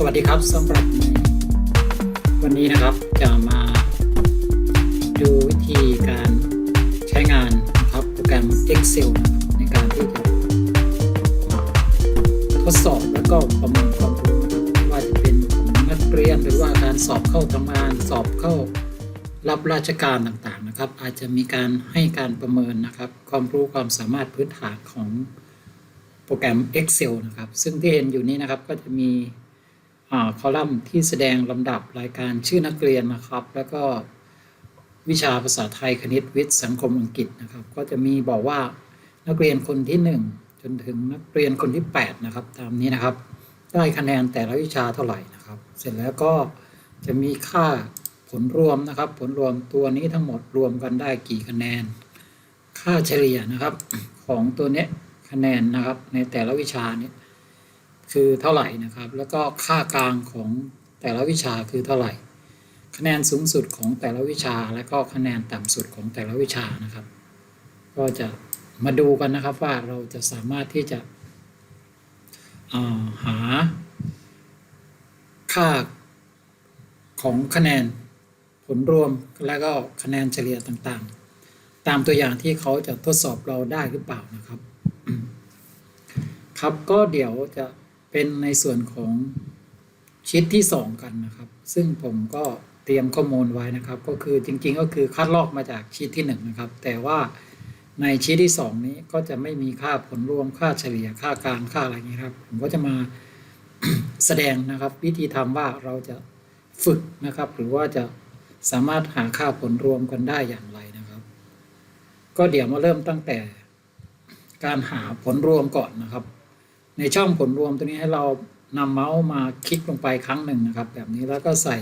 สวัสดีครับสำหรับวันนี้นะครับจะมาดูวิธีการใช้งานนะครับโปรแกรม Excel ในการที่จะทดสอบแล้วก็ประเมินความรู้ไม่ว่าจะเป็นของนักเรียนหรือว่าการสอบเข้าทำงาน สอบเข้ารับราชการต่างๆนะครับ อาจจะมีการให้การประเมินนะครับ ความรู้ความสามารถพื้นฐานของโปรแกรม Excel นะครับ ซึ่งที่เห็นอยู่นี้นะครับก็จะมี คอลัมน์ที่แสดงลำดับรายการชื่อนักเรียนนะครับ แล้วก็วิชาภาษาไทยคณิตวิทย์สังคมอังกฤษนะครับ ก็จะมีบอกว่านักเรียนคนที่ 1 จนถึงนักเรียนคนที่ 8 นะครับ ตามนี้นะครับ ได้คะแนนแต่ละวิชาเท่าไหร่นะครับ เสร็จแล้วก็จะมีค่าผลรวมนะครับ ผลรวมตัวนี้ทั้งหมดรวมกันได้กี่คะแนน ค่าเฉลี่ยนะครับของตัวเนี้ยคะแนนนะครับในแต่ละวิชาเนี่ย คือเท่าไหร่นะครับ แล้วก็ค่ากลางของแต่ละวิชาคือเท่าไหร่ คะแนนสูงสุดของแต่ละวิชา และก็คะแนนต่ำสุดของแต่ละวิชานะครับ ก็จะมาดูกันนะครับว่าเราจะสามารถที่จะาหา ค่าของคะแนนผลรวมและก็คะแนนเฉลี่ยต่างๆ ตามตัวอย่างที่เขาจะทดสอบเราได้หรือเปล่านะครับ ครับก็เดี๋ยวจะ เป็นในส่วนของชีตที่ 2 กันนะครับ ซึ่งผมก็เตรียมข้อมูลไว้นะครับ ก็คือจริงๆก็คือคัดลอกมาจากชีตที่ 1 นะครับ แต่ว่าในชีตที่ 2 นี้ก็จะไม่มีค่าผลรวมค่าเฉลี่ยค่ากางค่าอะไรอย่างนี้ครับ ผมก็จะมาแสดงนะครับ วิธีทำว่าเราจะฝึกนะครับ หรือว่าจะสามารถหาค่าผลรวมกันได้อย่างไรนะครับ ก็เดี๋ยวมาเริ่มตั้งแต่การหาผลรวมก่อนนะครับ ในช่องผลรวมตัวนี้ให้เรานำเมาส์มาคลิกลงไปครั้งหนึ่งนะครับ แบบนี้แล้วก็ใส่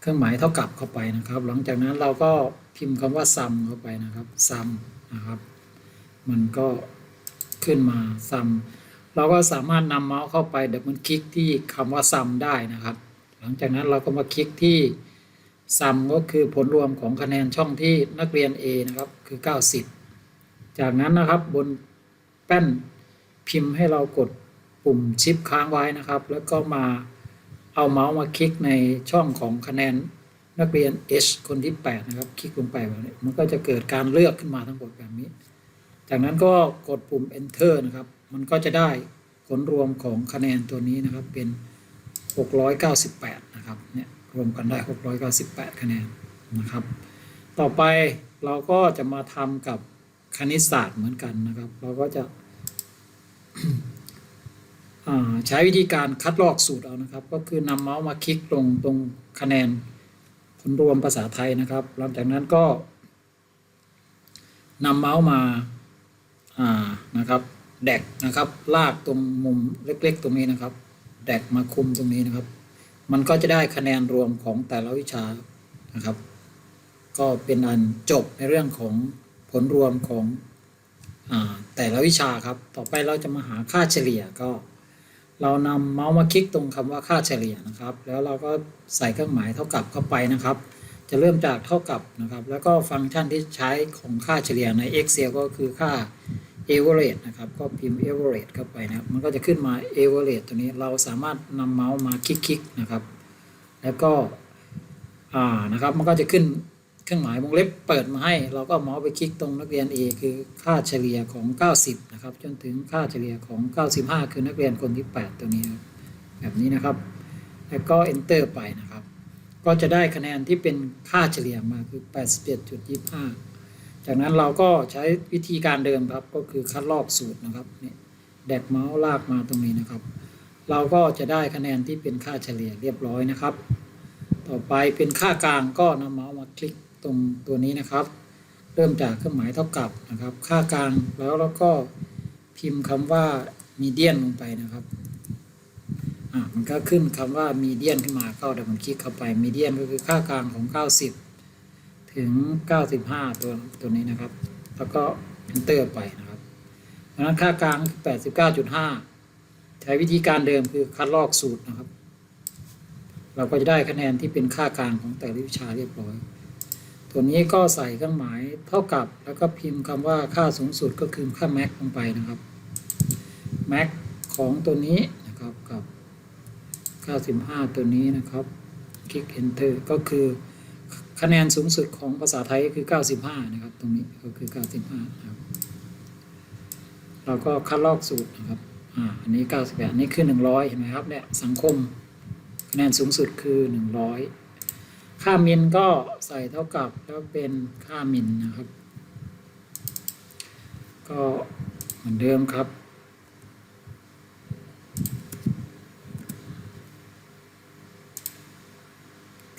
เครื่องหมายเท่ากับเข้าไปนะครับ หลังจากนั้นเราก็พิมพ์คำว่า sum เข้าไปนะครับ sum นะครับ มันก็ขึ้นมา sum เราก็สามารถนำเมาส์เข้าไปดับเบิลคลิกที่คำว่า sum ได้นะครับ หลังจากนั้นเราก็มาคลิกที่ sum ก็คือผลรวมของคะแนนช่องที่นักเรียน A นะครับคือ 90 จากนั้นนะครับบนแป้น พิมพ์ให้เรากดปุ่มชิปค้างไว้นะครับ แล้วก็มาเอาเมาส์มาคลิกในช่องของคะแนนนักเรียน H คนที่ 8 นะครับ คลิกลงไปแบบนี้มันก็จะเกิดการเลือกขึ้นมาทั้งหมดแบบนี้ จากนั้นก็กดปุ่ม enter นะครับ มันก็จะได้ผลรวมของคะแนนตัวนี้นะครับเป็น 698 นะครับเนี่ยรวมกันได้ 698 คะแนนนะครับ ต่อไปเราก็จะมาทำกับคณิตศาสตร์เหมือนกันนะครับ เราก็จะ ใช้วิธีการคัดลอกสูตรเอานะครับ ก็คือนำเมาส์มาคลิกลงตรงคะแนนผลรวมภาษาไทยนะครับ หลังจากนั้นก็นำเมาส์มาอ่านะครับแดกนะครับ ลากตรงมุมเล็กๆ ตรงนี้นะครับ แดกมาคุมตรงนี้นะครับ มันก็จะได้คะแนนรวมของแต่ละวิชานะครับ ก็เป็นอันจบในเรื่องของผลรวมของ แต่ละวิชาครับ ต่อไปเราจะมาหาค่าเฉลี่ยก็ เรานำเมาส์มาคลิกตรงคำว่าค่าเฉลี่ยนะครับ แล้วเราก็ใส่เครื่องหมายเท่ากับเข้าไปนะครับ จะเริ่มจากเท่ากับนะครับ แล้วก็ฟังก์ชันที่ใช้ของค่าเฉลี่ยใน Excel ก็คือค่า average นะครับ ก็พิมพ์ average เข้าไปนะครับ มันก็จะขึ้นมา average ตัวนี้เราสามารถนำเมาส์มาคลิกๆนะครับ แล้วก็อ่านะครับ มันก็จะขึ้น เครื่องหมายวงเล็บเปิดมาให้ เราก็เมาส์ไปคลิกตรงนักเรียน A คือค่าเฉลี่ยของ 90 นะครับ จนถึงค่าเฉลี่ยของ 95 คือนักเรียนคนที่ 8 ตัวนี้แบบนี้นะครับ แล้วก็ enter ไปนะครับ ก็จะได้คะแนนที่เป็นค่าเฉลี่ยมาคือ 81.25 จากนั้นเราก็ใช้วิธีการเดิมครับ ก็คือคัดลอกสูตรนะครับนี่แดกเมาส์ลากมาตรงนี้นะครับ เราก็จะได้คะแนนที่เป็นค่าเฉลี่ยเรียบร้อยนะครับ ต่อไปเป็นค่ากลางก็นำเมาส์มาคลิก ตรงตัวนี้นะครับ เริ่มจากเครื่องหมายเท่ากับนะครับ ค่ากลางแล้วเราก็พิมพ์คำว่า median ลงไปนะครับอ่ามันก็ขึ้นคำว่า median ขึ้นมาเข้าเดี๋ยวมันคลิกเข้าไป median ก็คือค่ากลางของ 90 ถึง 95 ตัวตัวนี้นะครับ แล้วก็ enter ไปนะครับเพราะฉะนั้นค่ากลาง 89.5 ใช้วิธีการเดิมคือคัดลอกสูตรนะครับ เราก็จะได้คะแนนที่เป็นค่ากลางของแต่ละวิชาเรียบร้อย ตัวนี้ก็ใส่เครื่องหมายเท่ากับแล้วก็พิมพ์คำว่าค่าสูงสุดก็คือค่า max ลงไปนะครับ max ของตัวนี้นะครับกับ95 ตัวนี้นะครับ คลิก enter ก็คือคะแนนสูงสุดของภาษาไทยคือ 95 นะครับ ตรงนี้ก็คือ 95นะครับเราก็คัดลอกสูตรนะครับอ่าอันนี้ 98อันนี้คือ 100 เห็นไหมครับเนี่ยสังคมคะแนนสูงสุดคือ 100 ค่ามินก็ใส่เท่ากับแล้วเป็นค่ามินนะครับ ก็เหมือนเดิมครับ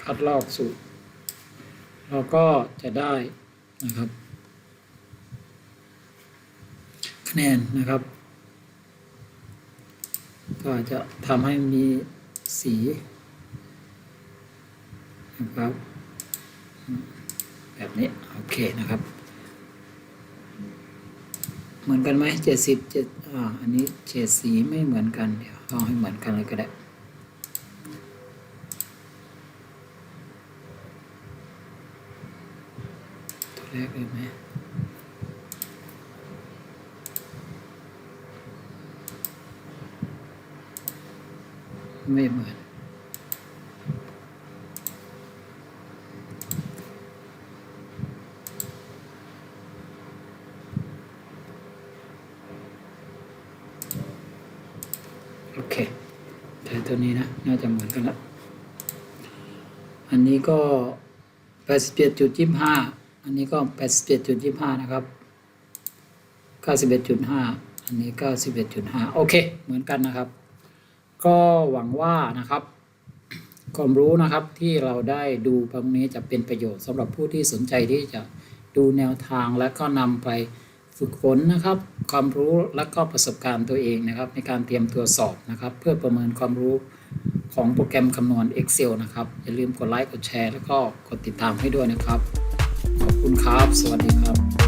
คัดลอกสูตรเราก็จะได้นะครับ คะแนนนะครับ ก็จะทำให้มีสี นะครับ แบบนี้ โอเคนะครับ เหมือนกันไหมเจ็ดสิบเจ็ดอ่าอันนี้เฉดสีไม่เหมือนกัน เดี๋ยวเอาให้เหมือนกันเลยก็ได้ตัวแรกเลยไหมไม่เหมือน โอเค ใช้ตัวนี้นะ น่าจะเหมือนกันละ อันนี้ก็87.25 อันนี้ก็87.25 นะครับ 91.5 อันนี้ 91.5 โอเค เหมือนกันนะครับ ก็หวังว่านะครับ ความรู้นะครับที่เราได้ดูตรงนี้จะเป็นประโยชน์สำหรับผู้ที่สนใจที่จะดูแนวทางและก็นำไปฝึกฝนนะครับ ความรู้และก็ประสบการณ์ตัวเองนะครับ ในการเตรียมตัวสอบนะครับ เพื่อประเมินความรู้ของโปรแกรมคำนวณ Excel นะครับ อย่าลืมกดไลค์กดแชร์ แล้วก็กดติดตามให้ด้วยนะครับ ขอบคุณครับ สวัสดีครับ